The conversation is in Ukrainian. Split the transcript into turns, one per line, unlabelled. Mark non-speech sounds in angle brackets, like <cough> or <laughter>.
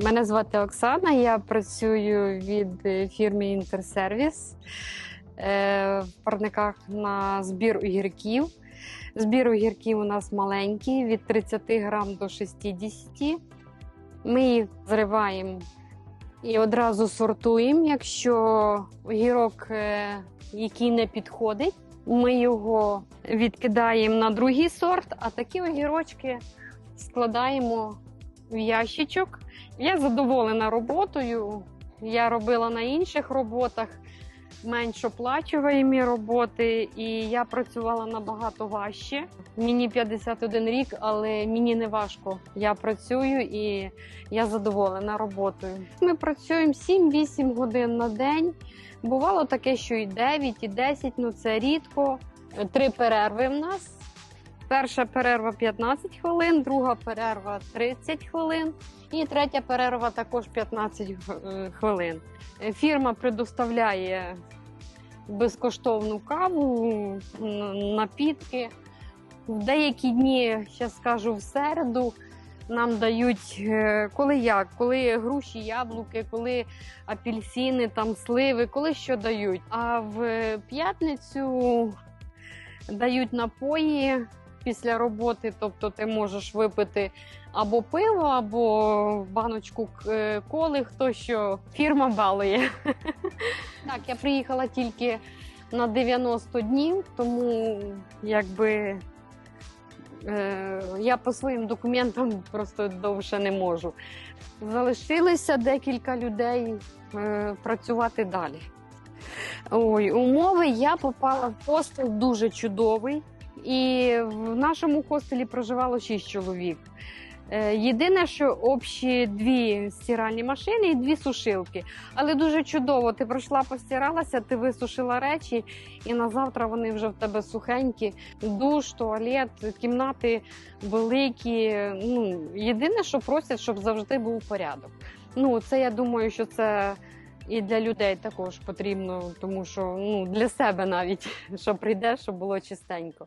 Мене звати Оксана. Я працюю від фірми Інтерсервіс е, в парниках на збір огірків. Збір огірків у нас маленький від 30 грам до 60. Ми їх зриваємо і одразу сортуємо. Якщо огірок, е, який не підходить, ми його відкидаємо на другий сорт, а такі огірочки складаємо ящичок. Я задоволена роботою. Я робила на інших роботах менш оплачуваємі роботи, і я працювала набагато важче. Мені 51 рік, але мені не важко. Я працюю і я задоволена роботою. Ми працюємо 7-8 годин на день. Бувало таке, що і 9, і 10, ну це рідко. Три перерви в нас. Перша перерва 15 хвилин, друга перерва 30 хвилин і третя перерва також 15 хвилин. Е, Фірма предоставляє безкоштовну каву, напітки. В деякі дні, ще скажу, в середу нам дають е, коли як, коли груші, яблуки, коли апельсини, там сливи, коли що дають. А в п'ятницю дають напої після роботи, тобто ти можеш випити або пиво, або баночку е, коли, хто що фірма балує. <laughs> Так, я приїхала тільки на 90 днів, тому якби е, я по своїм документам просто довше не можу. Залишилося декілька людей е, працювати далі. Ой, умови я попала в хостел дуже чудовий. І в нашому хостелі проживало 6 чоловік. Е, Єдине, що общі дві стиральні машини і дві сушилки. Але дуже чудово. Ти пройшла, постиралася, ти висушила речі, і на завтра вони вже в тебе сухенькі. Душ, туалет, кімнати великі. Ну, єдине, що просять, щоб завжди був порядок. Ну, це я думаю, що це і для людей також потрібно, тому що ну, для себе навіть, <laughs> що прийде, щоб було чистенько.